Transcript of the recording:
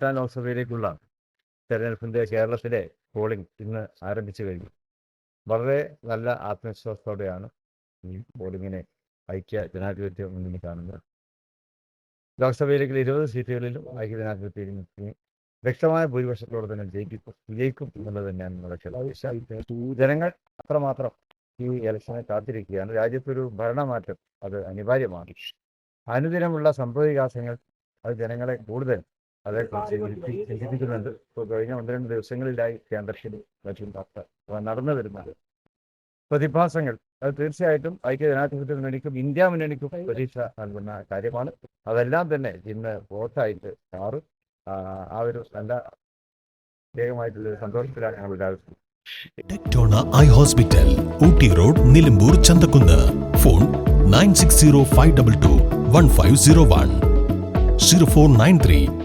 പതിനെട്ടാം ലോക്സഭയിലേക്കുള്ള തെരഞ്ഞെടുപ്പിന്റെ കേരളത്തിലെ പോളിംഗ് ഇന്ന് ആരംഭിച്ചു കഴിഞ്ഞു. വളരെ നല്ല ആത്മവിശ്വാസത്തോടെയാണ് ഈ പോളിംഗിനെ ഐക്യ ജനാധിപത്യ മുന്നിൽ കാണുന്നത്. ലോക്സഭയിലേക്കുള്ള ഇരുപത് സീറ്റുകളിലും ഐക്യ ജനാധിപത്യ വ്യക്തമായ ഭൂരിപക്ഷത്തോടെ തന്നെ ജയിക്കും വിജയിക്കും എന്നുള്ളത് തന്നെയാണ് നമ്മുടെ ജനങ്ങൾ അത്രമാത്രം ഈ ഇലക്ഷനെ കാത്തിരിക്കുകയാണ്. രാജ്യത്തൊരു ഭരണമാറ്റം അത് അനിവാര്യമാണ്. അനുദിനമുള്ള സംഭവവികാസങ്ങൾ അത് ജനങ്ങളെ കൂടുതൽ അതേക്കുറിച്ച് ചിന്തി- ചിന്തിപ്പിക്കുന്നുണ്ട് ഇപ്പോൾ കഴിഞ്ഞ ഒന്ന് രണ്ട് ദിവസങ്ങളിലായി കേന്ദ്രത്തിൽ മറ്റും നടന്നു വരുന്നത് പ്രതിഭാസങ്ങൾ അത് തീർച്ചയായിട്ടും ഐക്യ ജനാധിപത്യ മുന്നണിക്കും ഇന്ത്യ മുന്നണിക്കും പ്രതീക്ഷ നൽകുന്ന കാര്യമാണ്. അതെല്ലാം തന്നെ ഇന്ന് വോട്ടായിട്ട് മാറും. ആ, ഒരു നല്ല പ്രത്യേകമായിട്ടുള്ള സന്തോഷത്തിലാണ് ഞങ്ങൾ എല്ലാവരും. Tectona eye hospital Ooty road Nilambur Chanthakkunnu. Phone nine six zero five double two one five zero one. Zero four nine three.